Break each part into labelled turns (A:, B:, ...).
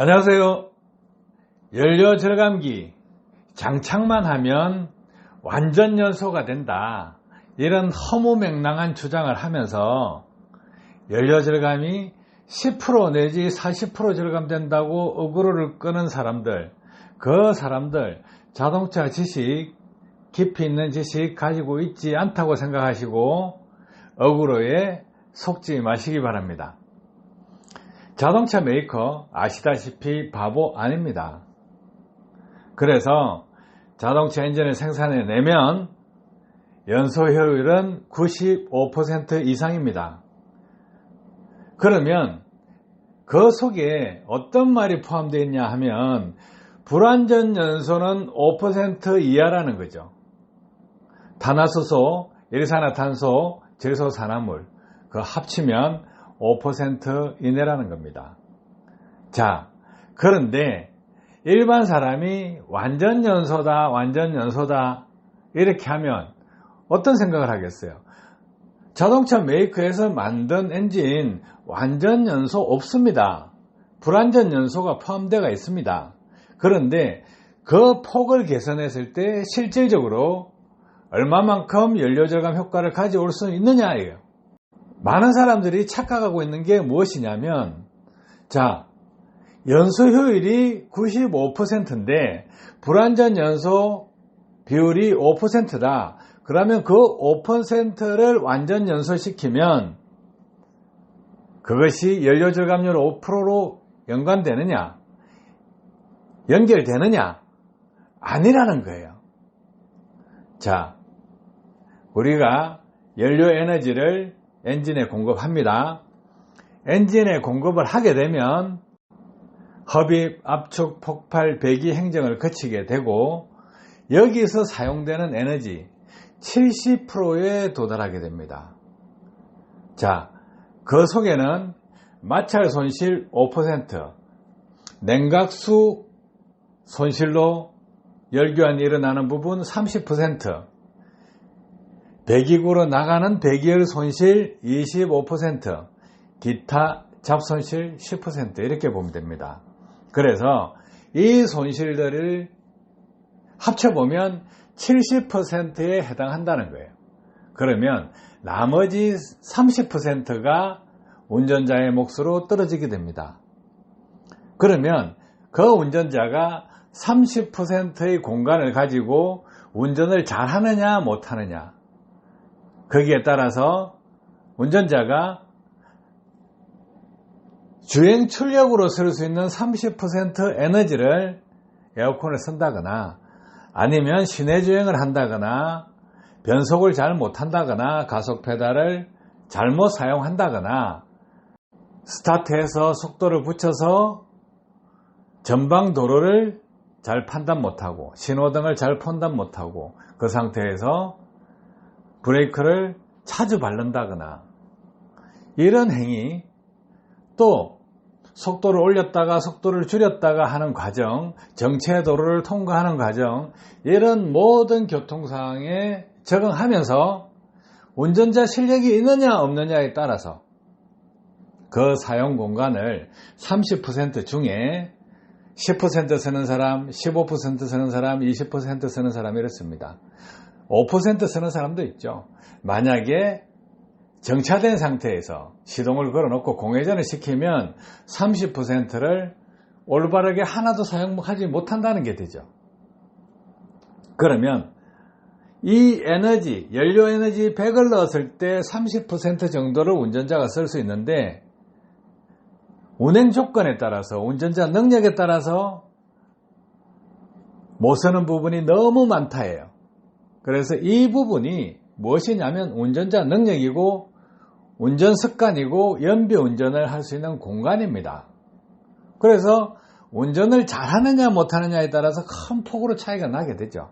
A: 안녕하세요. 연료 절감기 장착만 하면 완전 연소가 된다. 이런 허무맹랑한 주장을 하면서 연료 절감이 10% 내지 40% 절감된다고 어그로를 끄는 사람들, 그 사람들 자동차 지식, 깊이 있는 지식 가지고 있지 않다고 생각하시고 어그로에 속지 마시기 바랍니다. 자동차 메이커 아시다시피 바보 아닙니다. 그래서 자동차 엔진을 생산해내면 연소 효율은 95% 이상입니다. 그러면 그 속에 어떤 말이 포함되어 있냐 하면 불완전 연소는 5% 이하라는 거죠. 탄화수소, 일산화탄소, 제소산화물 그 합치면 5% 이내라는 겁니다. 자, 그런데 일반 사람이 완전 연소다, 완전 연소다 이렇게 하면 어떤 생각을 하겠어요? 자동차 메이커에서 만든 엔진 완전 연소 없습니다. 불완전 연소가 포함되어 있습니다. 그런데 그 폭을 개선했을 때 실질적으로 얼마만큼 연료 절감 효과를 가져올 수 있느냐예요. 많은 사람들이 착각하고 있는 게 무엇이냐면 자 연소 효율이 95%인데 불완전 연소 비율이 5%다. 그러면 그 5%를 완전 연소시키면 그것이 연료 절감률 5%로 연관되느냐? 연결되느냐? 아니라는 거예요. 자, 우리가 연료 에너지를 엔진에 공급합니다. 엔진에 공급을 하게 되면 흡입, 압축, 폭발, 배기 행정을 거치게 되고 여기서 사용되는 에너지 70%에 도달하게 됩니다. 자, 그 속에는 마찰 손실 5%, 냉각수 손실로 열교환이 일어나는 부분 30%, 배기구로 나가는 배기열 손실 25%, 기타 잡손실 10% 이렇게 보면 됩니다. 그래서 이 손실들을 합쳐보면 70%에 해당한다는 거예요. 그러면 나머지 30%가 운전자의 몫으로 떨어지게 됩니다. 그러면 그 운전자가 30%의 공간을 가지고 운전을 잘 하느냐 못 하느냐 거기에 따라서 운전자가 주행 출력으로 쓸 수 있는 30% 에너지를 에어컨을 쓴다거나 아니면 시내 주행을 한다거나 변속을 잘 못한다거나 가속 페달을 잘못 사용한다거나 스타트해서 속도를 붙여서 전방 도로를 잘 판단 못하고 신호등을 잘 판단 못하고 그 상태에서 브레이크를 자주 바른다거나 이런 행위 또 속도를 올렸다가 속도를 줄였다가 하는 과정, 정체 도로를 통과하는 과정, 이런 모든 교통상황에 적응하면서 운전자 실력이 있느냐 없느냐에 따라서 그 사용 공간을 30% 중에 10% 쓰는 사람, 15% 쓰는 사람, 20% 쓰는 사람 이렇습니다. 5% 쓰는 사람도 있죠. 만약에 정차된 상태에서 시동을 걸어놓고 공회전을 시키면 30%를 올바르게 하나도 사용하지 못한다는 게 되죠. 그러면 이 에너지, 연료 에너지 100을 넣었을 때 30% 정도를 운전자가 쓸 수 있는데 운행 조건에 따라서 운전자 능력에 따라서 못 쓰는 부분이 너무 많다예요. 그래서 이 부분이 무엇이냐면 운전자 능력이고 운전 습관이고 연비 운전을 할 수 있는 공간입니다. 그래서 운전을 잘하느냐 못하느냐에 따라서 큰 폭으로 차이가 나게 되죠.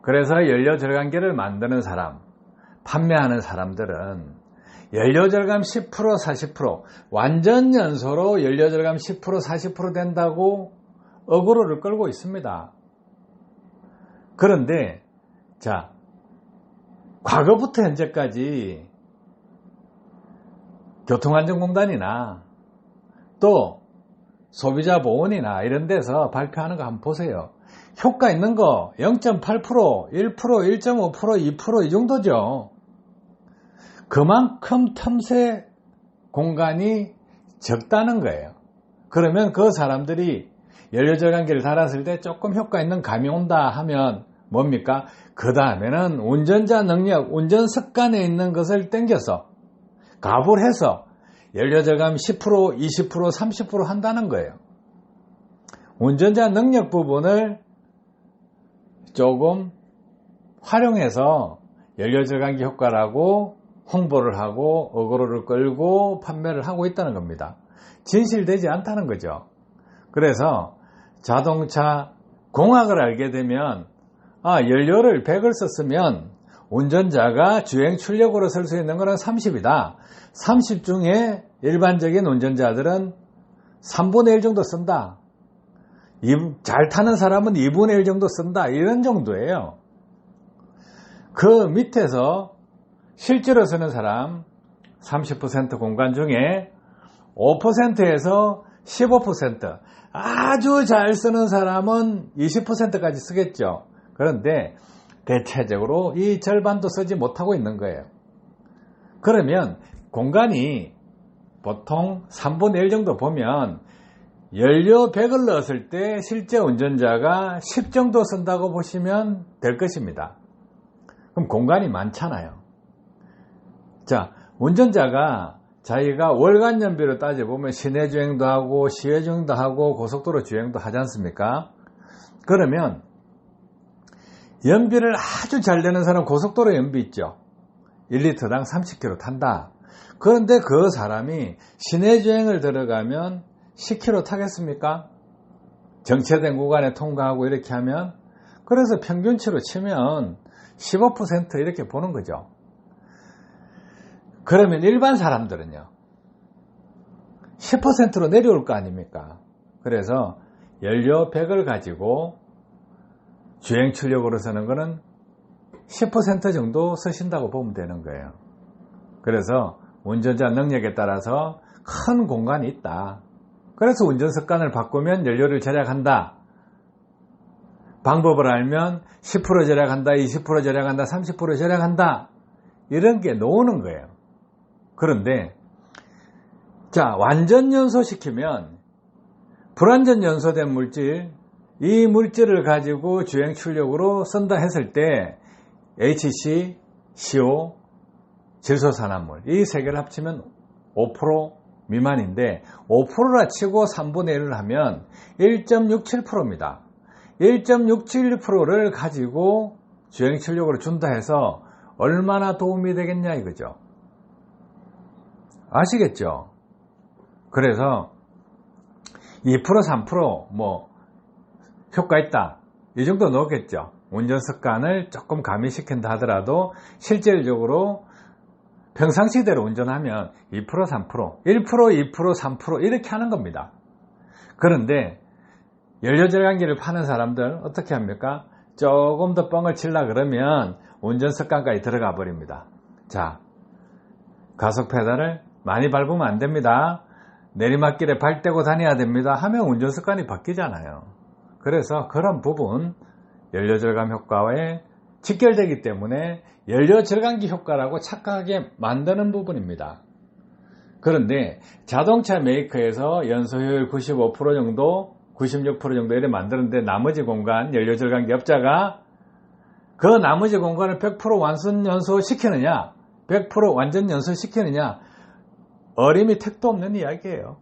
A: 그래서 연료 절감기를 만드는 사람, 판매하는 사람들은 연료 절감 10% 40% 완전 연소로 연료 절감 10% 40% 된다고 어그로를 끌고 있습니다. 그런데 자 과거부터 현재까지 교통안전공단이나 또 소비자 보훈이나 이런 데서 발표하는 거 한번 보세요. 효과 있는 거 0.8%, 1%, 1.5%, 2%이 정도죠. 그만큼 틈새 공간이 적다는 거예요. 그러면 그 사람들이 연료절감기를 달았을 때 조금 효과 있는 감이 온다 하면 뭡니까? 그 다음에는 운전자 능력, 운전 습관에 있는 것을 땡겨서 가불해서 연료절감 10%, 20%, 30% 한다는 거예요. 운전자 능력 부분을 조금 활용해서 연료절감기 효과라고 홍보를 하고 어그로를 끌고 판매를 하고 있다는 겁니다. 진실되지 않다는 거죠. 그래서 자동차 공학을 알게 되면 아, 연료를 100을 썼으면 운전자가 주행 출력으로 쓸 수 있는 거는 30이다. 30 중에 일반적인 운전자들은 3분의 1 정도 쓴다. 잘 타는 사람은 2분의 1 정도 쓴다. 이런 정도예요. 그 밑에서 실제로 쓰는 사람 30% 공간 중에 5%에서 15% 아주 잘 쓰는 사람은 20%까지 쓰겠죠. 그런데 대체적으로 이 절반도 쓰지 못하고 있는 거예요. 그러면 공간이 보통 3분의 1 정도 보면 연료 100을 넣었을 때 실제 운전자가 10 정도 쓴다고 보시면 될 것입니다. 그럼 공간이 많잖아요. 자, 운전자가 자기가 월간 연비로 따져보면 시내 주행도 하고 시외 주행도 하고 고속도로 주행도 하지 않습니까? 그러면 연비를 아주 잘 내는 사람 고속도로 연비 있죠. 1리터당 30km 탄다. 그런데 그 사람이 시내 주행을 들어가면 10km 타겠습니까? 정체된 구간에 통과하고 이렇게 하면 그래서 평균치로 치면 15% 이렇게 보는 거죠. 그러면 일반 사람들은요. 10%로 내려올 거 아닙니까? 그래서 연료 100을 가지고 주행 출력으로 쓰는 거는 10% 정도 쓰신다고 보면 되는 거예요. 그래서 운전자 능력에 따라서 큰 공간이 있다. 그래서 운전 습관을 바꾸면 연료를 절약한다. 방법을 알면 10% 절약한다, 20% 절약한다, 30% 절약한다. 이런 게 나오는 거예요. 그런데 자 완전 연소시키면 불완전 연소된 물질 이 물질을 가지고 주행 출력으로 쓴다 했을 때 HC, CO, 질소산화물 이 세 개를 합치면 5% 미만인데 5%라 치고 3분의 1을 하면 1.67%입니다. 1.67%를 가지고 주행 출력으로 준다 해서 얼마나 도움이 되겠냐 이거죠. 아시겠죠? 그래서 2% 3%뭐 효과 있다. 이 정도 넣겠죠. 운전 습관을 조금 가미시킨다 하더라도 실질적으로 평상시대로 운전하면 2% 3% 1% 2% 3% 이렇게 하는 겁니다. 그런데 연료절감기를 파는 사람들 어떻게 합니까? 조금 더 뻥을 칠라 그러면 운전 습관까지 들어가 버립니다. 자, 가속 페달을 많이 밟으면 안 됩니다. 내리막길에 발 떼고 다녀야 됩니다. 하면 운전 습관이 바뀌잖아요. 그래서 그런 부분 연료 절감 효과에 직결되기 때문에 연료 절감기 효과라고 착각하게 만드는 부분입니다. 그런데 자동차 메이커에서 연소효율 95% 정도, 96% 정도 이렇게 만드는데 나머지 공간 연료 절감기 업자가 그 나머지 공간을 100% 완전 연소 시키느냐, 100% 완전 연소 시키느냐, 어림이 택도 없는 이야기예요.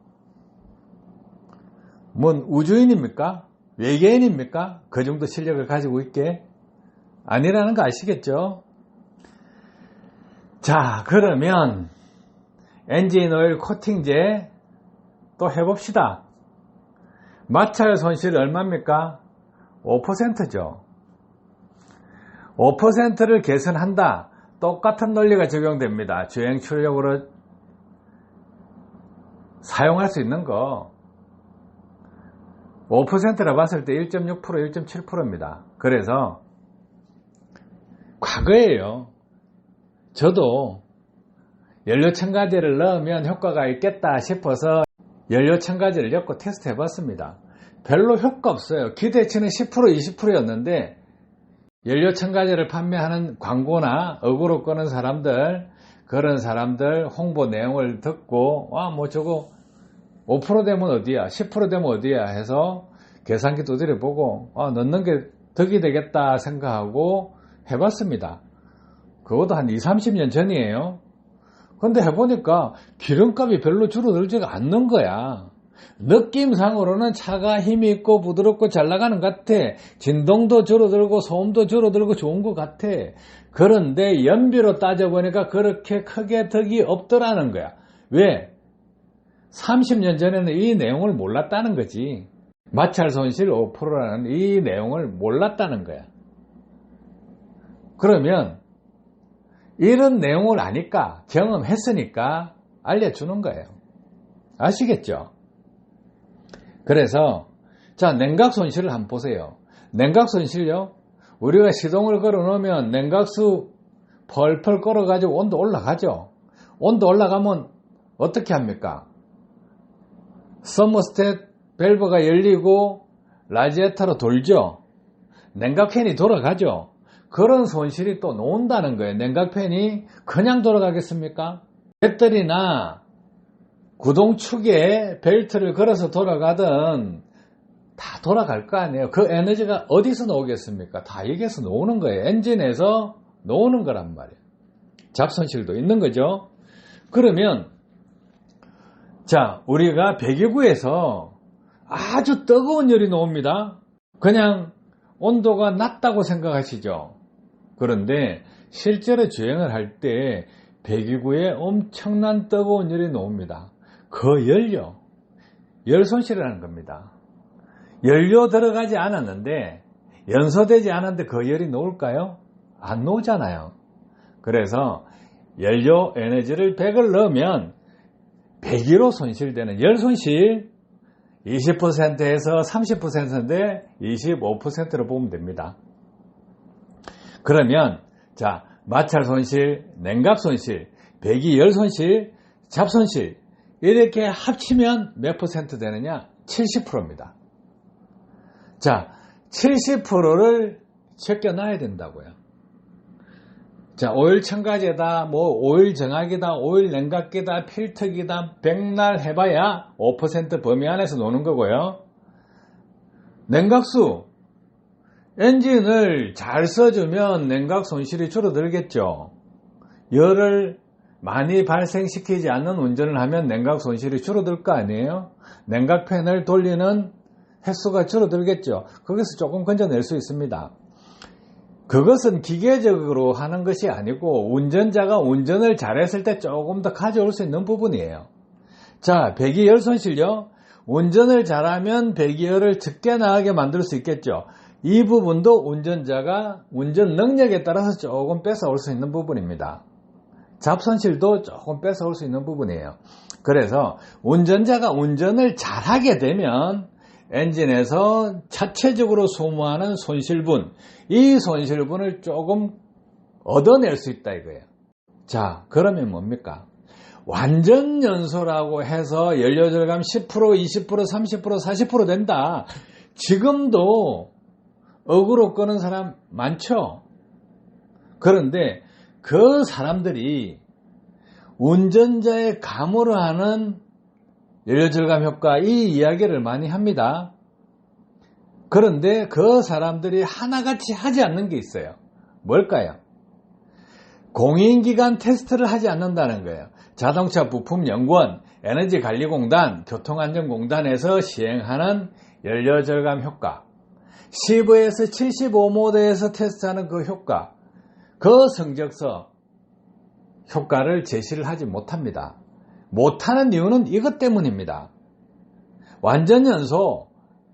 A: 뭔 우주인입니까? 외계인입니까? 그 정도 실력을 가지고 있게? 아니라는 거 아시겠죠? 자, 그러면 엔진 오일 코팅제 또 해봅시다. 마찰 손실 얼마입니까? 5%죠. 5%를 개선한다. 똑같은 논리가 적용됩니다. 주행 출력으로 사용할 수 있는 거 5%라 봤을 때 1.6%, 1.7%입니다. 그래서 과거에요. 저도 연료 첨가제를 넣으면 효과가 있겠다 싶어서 연료 첨가제를 엮고 테스트 해봤습니다. 별로 효과 없어요. 기대치는 10% 20%였는데 연료 첨가제를 판매하는 광고나 어그로 끄는 사람들 그런 사람들 홍보 내용을 듣고 와뭐 저거 5% 되면 어디야 10% 되면 어디야 해서 계산기 두드려 보고 아 넣는 게 덕이 되겠다 생각하고 해봤습니다. 그것도 한 20, 30년 전이에요. 근데 해보니까 기름값이 별로 줄어들지가 않는 거야. 느낌상으로는 차가 힘이 있고 부드럽고 잘 나가는 것 같아. 진동도 줄어들고 소음도 줄어들고 좋은 것 같아. 그런데 연비로 따져보니까 그렇게 크게 덕이 없더라는 거야. 왜? 30년 전에는 이 내용을 몰랐다는 거지. 마찰 손실 5%라는 이 내용을 몰랐다는 거야. 그러면 이런 내용을 아니까 경험했으니까 알려주는 거예요. 아시겠죠? 그래서 자 냉각 손실을 한번 보세요. 냉각 손실요. 우리가 시동을 걸어 놓으면 냉각수 펄펄 걸어가지고 온도 올라가죠. 온도 올라가면 어떻게 합니까? 서머스탯 밸브가 열리고 라지에터로 돌죠. 냉각팬이 돌아가죠. 그런 손실이 또 나온다는 거예요. 냉각팬이 그냥 돌아가겠습니까? 배터리나 구동축에 벨트를 걸어서 돌아가든 다 돌아갈 거 아니에요. 그 에너지가 어디서 나오겠습니까? 다 여기에서 나오는 거예요. 엔진에서 나오는 거란 말이에요. 잡손실도 있는 거죠. 그러면 자 우리가 배기구에서 아주 뜨거운 열이 나옵니다. 그냥 온도가 낮다고 생각하시죠. 그런데 실제로 주행을 할 때 배기구에 엄청난 뜨거운 열이 나옵니다. 그 열요. 열 손실이라는 겁니다. 연료 들어가지 않았는데 연소되지 않았는데 그 열이 나올까요? 안 나오잖아요. 그래서 연료 에너지를 100을 넣으면 100으로 손실되는 열 손실 20%에서 30%인데 25%로 보면 됩니다. 그러면 자 마찰 손실, 냉각 손실, 배기 열 손실, 잡 손실 이렇게 합치면 몇 퍼센트 되느냐? 70%입니다. 자, 70%를 제껴놔야 된다고요. 자, 오일 첨가제다, 뭐, 오일 정화기다, 오일 냉각기다, 필터기다, 백날 해봐야 5% 범위 안에서 노는 거고요. 냉각수, 엔진을 잘 써주면 냉각 손실이 줄어들겠죠. 열을 많이 발생시키지 않는 운전을 하면 냉각 손실이 줄어들 거 아니에요? 냉각팬을 돌리는 횟수가 줄어들겠죠. 거기서 조금 건져낼 수 있습니다. 그것은 기계적으로 하는 것이 아니고 운전자가 운전을 잘했을 때 조금 더 가져올 수 있는 부분이에요. 자, 배기열 손실요. 운전을 잘하면 배기열을 적게 나가게 만들 수 있겠죠. 이 부분도 운전자가 운전 능력에 따라서 조금 뺏어올 수 있는 부분입니다. 잡손실도 조금 뺏어올 수 있는 부분이에요. 그래서 운전자가 운전을 잘하게 되면 엔진에서 자체적으로 소모하는 손실분, 이 손실분을 조금 얻어낼 수 있다 이거예요. 자, 그러면 뭡니까? 완전 연소라고 해서 연료 절감 10%, 20%, 30%, 40% 된다. 지금도 억으로 끄는 사람 많죠? 그런데 그 사람들이 운전자의 감으로 하는 연료 절감 효과 이 이야기를 많이 합니다. 그런데 그 사람들이 하나같이 하지 않는 게 있어요. 뭘까요? 공인기관 테스트를 하지 않는다는 거예요. 자동차 부품 연구원, 에너지관리공단, 교통안전공단에서 시행하는 연료 절감 효과, 15에서 75모드에서 테스트하는 그 효과, 그 성적서 효과를 제시를 하지 못합니다. 못하는 이유는 이것 때문입니다. 완전 연소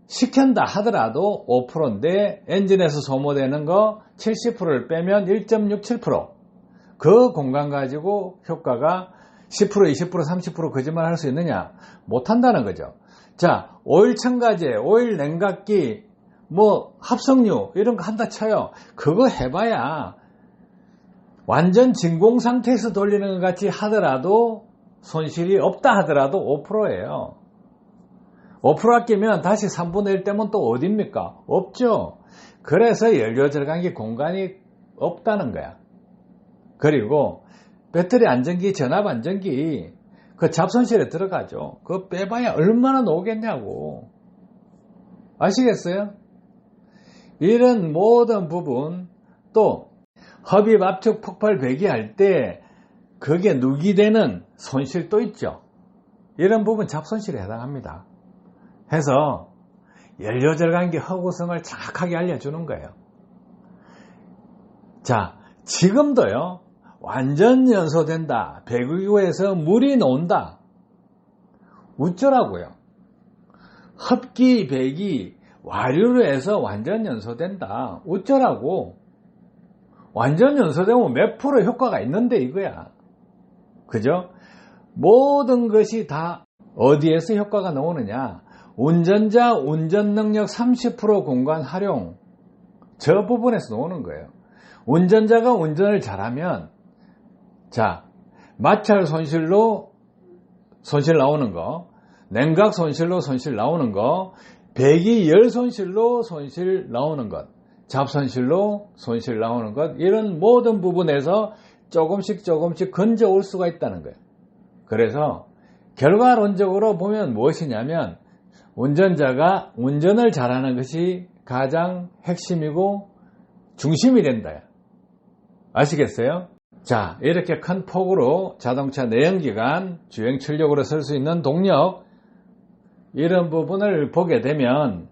A: 시킨다 하더라도 5%인데 엔진에서 소모되는 거 70%를 빼면 1.67%그 공간 가지고 효과가 10% 20% 30% 거짓말 할 수 있느냐 못한다는 거죠. 자 오일 첨가제 오일 냉각기 뭐 합성유 이런 거 한다 쳐요. 그거 해봐야 완전 진공 상태에서 돌리는 것 같이 하더라도 손실이 없다 하더라도 5%예요. 5% 아끼면 다시 3분의 1 떼면 또 어딥니까? 없죠. 그래서 연료 절감기 공간이 없다는 거야. 그리고 배터리 안전기, 전압 안전기 그 잡선실에 들어가죠. 그거 빼봐야 얼마나 나오겠냐고. 아시겠어요? 이런 모든 부분 또 흡입 압축 폭발 배기할 때 그게 누기되는 손실도 있죠. 이런 부분 잡손실에 해당합니다. 해서 연료 절감기 허구성을 정확하게 알려주는 거예요. 자, 지금도요, 완전 연소된다. 배기구에서 물이 나온다. 웃더라고요. 흡기, 배기, 와류로 해서 완전 연소된다. 웃더라고. 완전 연소되면 몇 프로 효과가 있는데 이거야. 그죠? 모든 것이 다 어디에서 효과가 나오느냐? 운전자 운전 능력 30% 공간 활용. 저 부분에서 나오는 거예요. 운전자가 운전을 잘하면, 자, 마찰 손실로 손실 나오는 거, 냉각 손실로 손실 나오는 거, 배기 열 손실로 손실 나오는 것, 잡 손실로 손실 나오는 것, 이런 모든 부분에서 조금씩 조금씩 건져 올 수가 있다는 거예요. 그래서 결과론적으로 보면 무엇이냐면 운전자가 운전을 잘하는 것이 가장 핵심이고 중심이 된다. 아시겠어요? 자, 이렇게 큰 폭으로 자동차 내연기관 주행 출력으로 쓸 수 있는 동력 이런 부분을 보게 되면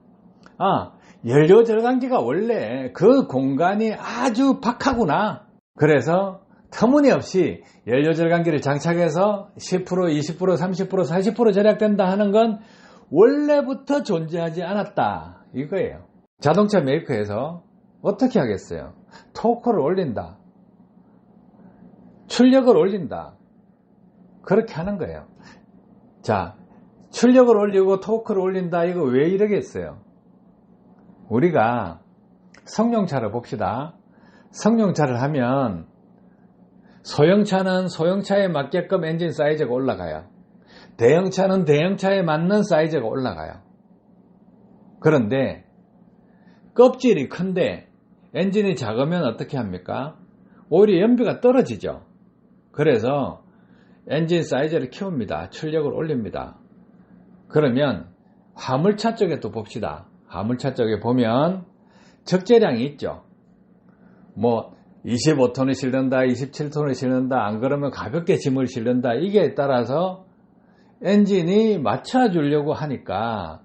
A: 아, 연료 절감기가 원래 그 공간이 아주 박하구나. 그래서 터무니없이 연료 절 감기를 장착해서 10%, 20%, 30%, 40% 절약된다 하는 건 원래부터 존재하지 않았다. 이거예요. 자동차 메이커에서 어떻게 하겠어요? 토크를 올린다. 출력을 올린다. 그렇게 하는 거예요. 자, 출력을 올리고 토크를 올린다. 이거 왜 이러겠어요? 우리가 성룡차를 봅시다. 성룡차를 하면 소형차는 소형차에 맞게끔 엔진 사이즈가 올라가요. 대형차는 대형차에 맞는 사이즈가 올라가요. 그런데 껍질이 큰데 엔진이 작으면 어떻게 합니까? 오히려 연비가 떨어지죠. 그래서 엔진 사이즈를 키웁니다. 출력을 올립니다. 그러면 화물차 쪽에 또 봅시다. 화물차 쪽에 보면 적재량이 있죠. 뭐 25톤을 실는다, 27톤을 실는다, 안 그러면 가볍게 짐을 실는다. 이게 따라서 엔진이 맞춰주려고 하니까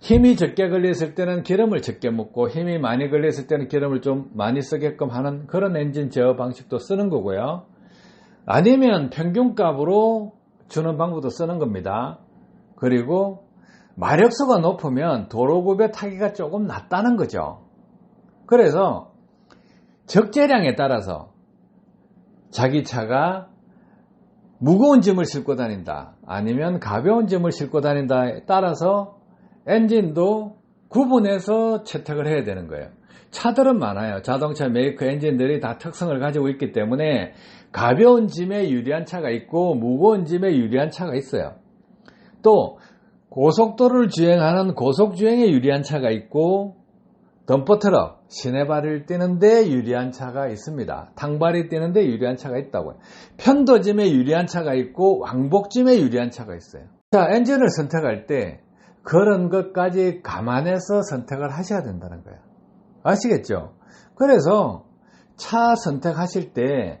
A: 힘이 적게 걸렸을 때는 기름을 적게 묻고 힘이 많이 걸렸을 때는 기름을 좀 많이 쓰게끔 하는 그런 엔진 제어 방식도 쓰는 거고요. 아니면 평균값으로 주는 방법도 쓰는 겁니다. 그리고 마력소가 높으면 도로급에 타기가 조금 낫다는 거죠. 그래서 적재량에 따라서 자기 차가 무거운 짐을 싣고 다닌다 아니면 가벼운 짐을 싣고 다닌다에 따라서 엔진도 구분해서 채택을 해야 되는 거예요. 차들은 많아요. 자동차 메이커 엔진들이 다 특성을 가지고 있기 때문에 가벼운 짐에 유리한 차가 있고 무거운 짐에 유리한 차가 있어요. 또 고속도로를 주행하는 고속주행에 유리한 차가 있고 덤퍼트럭, 시내발을 뛰는데 유리한 차가 있습니다. 탕발이 뛰는데 유리한 차가 있다고요. 편도짐에 유리한 차가 있고 왕복짐에 유리한 차가 있어요. 자, 엔진을 선택할 때 그런 것까지 감안해서 선택을 하셔야 된다는 거예요. 아시겠죠? 그래서 차 선택하실 때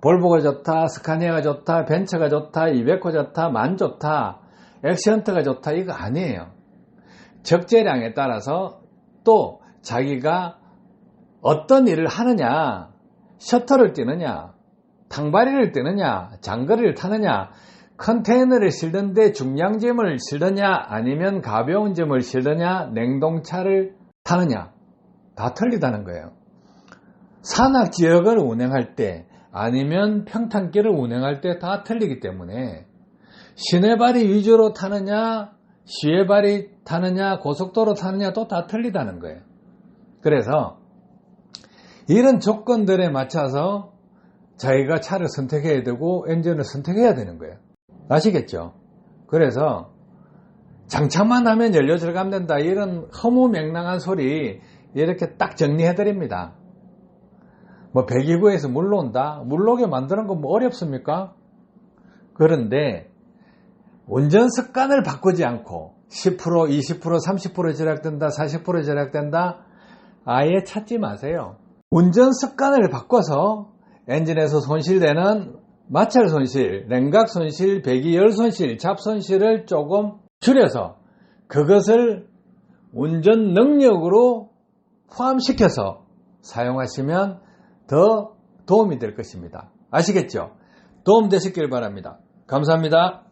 A: 볼보가 좋다, 스카니아가 좋다, 벤츠가 좋다, 이베코 좋다, 만 좋다, 엑시언트가 좋다 이거 아니에요. 적재량에 따라서 또 자기가 어떤 일을 하느냐, 셔터를 뛰느냐, 탕바리를 뛰느냐, 장거리를 타느냐, 컨테이너를 실는데 중량짐을 실느냐, 아니면 가벼운 짐을 실느냐, 냉동차를 타느냐, 다 틀리다는 거예요. 산악 지역을 운행할 때, 아니면 평탄길을 운행할 때 다 틀리기 때문에, 시내발이 위주로 타느냐, 시외발이 타느냐, 고속도로 타느냐, 또 다 틀리다는 거예요. 그래서 이런 조건들에 맞춰서 자기가 차를 선택해야 되고 엔진을 선택해야 되는 거예요. 아시겠죠? 그래서 장착만 하면 연료 절감된다. 이런 허무맹랑한 소리 이렇게 딱 정리해 드립니다. 뭐 배기구에서 물 논다? 물 녹게 만드는 건 뭐 어렵습니까? 그런데 운전 습관을 바꾸지 않고 10%, 20%, 30% 절약된다, 40% 절약된다. 아예 찾지 마세요. 운전 습관을 바꿔서 엔진에서 손실되는 마찰 손실, 냉각 손실, 배기열 손실, 잡 손실을 조금 줄여서 그것을 운전 능력으로 포함시켜서 사용하시면 더 도움이 될 것입니다. 아시겠죠? 도움 되셨길 바랍니다. 감사합니다.